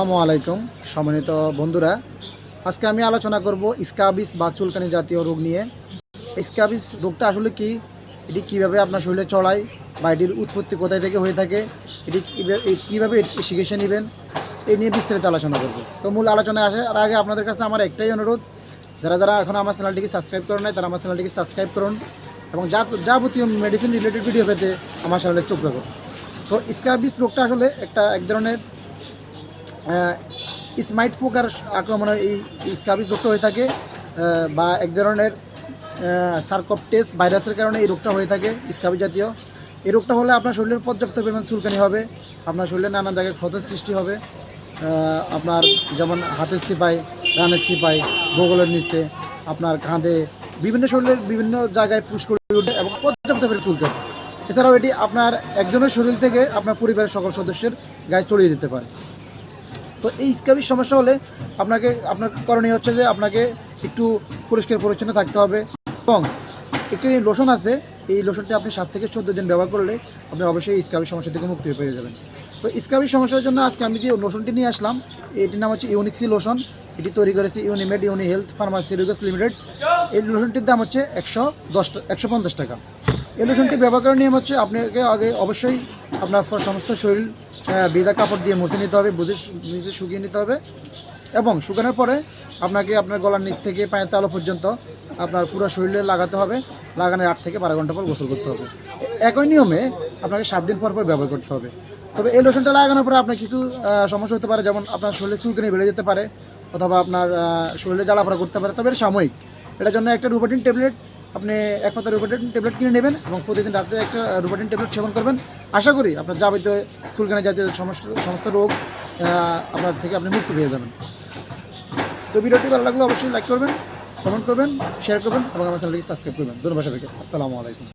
আসসালামু আলাইকুম, সম্মানিত বন্ধুরা। আজকে আমি আলোচনা করব স্কাবিস বা চুলকানি জাতীয় রোগ নিয়ে। স্কাবিস রোগটা আসলে কি? এটি কীভাবে আপনার শরীরে চড়ায় বা এটির উৎপত্তি কোথায় থেকে হয়ে থাকে? এটি কিভাবে- চিকিৎসা নেবেন? এই নিয়ে বিস্তারিত আলোচনা করব। তো মূল আলোচনায় আসে আসার আগে আপনাদের কাছে আমার একটাই অনুরোধ, যারা যারা এখন আমার চ্যানেলটিকে সাবস্ক্রাইব করেন নাই, তারা আমার চ্যানেলটিকে সাবস্ক্রাইব করুন এবং যা, যাবতীয় মেডিসিন রিলেটেড ভিডিও পেতে আমার চ্যানেলে চোখ রাখুন। তো স্কাবিস রোগটা আসলে একটা এক ধরনের স্মাইট পোকার আক্রমণে এই স্কাবিস রোগটা হয়ে থাকে বা এক ধরনের সার্কপটেস ভাইরাসের কারণে এই রোগটা হয়ে থাকে স্কাবি জাতীয়। এই রোগটা হলে আপনার শরীরের পর্যাপ্ত পরিমাণ চুলকানি হবে, আপনার শরীরে নানান জায়গায় ক্ষতের সৃষ্টি হবে আপনার যেমন হাতের সিপাই রানের সিপাই, বগলের নিচে, আপনার কাঁধে, বিভিন্ন শরীরের বিভিন্ন জায়গায় পুশ করে উঠে এবং পর্যাপ্ত পরিমাণ চুলকানি এছাড়াও এটি আপনার একজনের শরীর থেকে আপনার পরিবারের সকল সদস্যের গায়ে ছড়িয়ে দিতে পারে। তো এই স্ক্যাবির সমস্যা হলে আপনাকে, আপনার করণীয় হচ্ছে যে আপনাকে একটু পরিষ্কার পরিচ্ছন্ন থাকতে হবে। এবং একটি লোশন আছে, এই লোশনটি আপনি সাত থেকে চোদ্দ দিন ব্যবহার করলে আপনি অবশ্যই স্ক্যাবির সমস্যা থেকে মুক্তি পেয়ে যাবেন। তো স্ক্যাবির সমস্যার জন্য আজকে আমি যে লোশনটি নিয়ে আসলাম, এটির নাম হচ্ছে ইউনিক্সি লোশন এটি তৈরি করেছে Unimed Uni Health Pharmaceuticals Limited এই লোশনটির দাম হচ্ছে একশো দশ, একশো পঞ্চাশ টাকা। এই লোশনটি ব্যবহার করার নিয়ম হচ্ছে আপনাকে আগে অবশ্যই আপনার সমস্ত শরীর ভিজা কাপড় দিয়ে মুছে নিতে হবে, বুঝে নিজে শুকিয়ে নিতে হবে এবং শুকানোর পরে আপনাকে আপনার গলার নিচ থেকে পায়ের তালো পর্যন্ত আপনার পুরো শরীরে লাগাতে হবে, লাগানোর আট থেকে বারো ঘণ্টা পর গোসল করতে হবে। একই নিয়মে আপনাকে সাত দিন পর পর ব্যবহার করতে হবে। তবে এই লোশনটা লাগানোর পরে আপনার কিছু সমস্যা হতে পারে, যেমন আপনার শরীরে চুলকানি বেড়ে যেতে পারে অথবা আপনার শরীরে জ্বালাপড়া করতে পারে, তবে এটা সাময়িক। এটার জন্য একটা রুপাটিন ট্যাবলেট আপনি এক পাতা রুপাটিন ট্যাবলেট কিনে নেবেন এবং প্রতিদিন রাতে একটা রুপাটিন ট্যাবলেট সেবন করবেন। আশা করি আপনার যাবতীয় চুলকানি জাতীয় সমস্ত সমস্ত রোগ আপনার থেকে আপনি মুক্তি পেয়ে যাবেন। তো ভিডিওটি ভালো লাগলে অবশ্যই লাইক করবেন কমেন্ট করবেন শেয়ার করবেন এবং আমার চ্যানেলটিকে সাবস্ক্রাইব করবেন। ধন্যবাদ সবাইকে। আসসালামু আলাইকুম।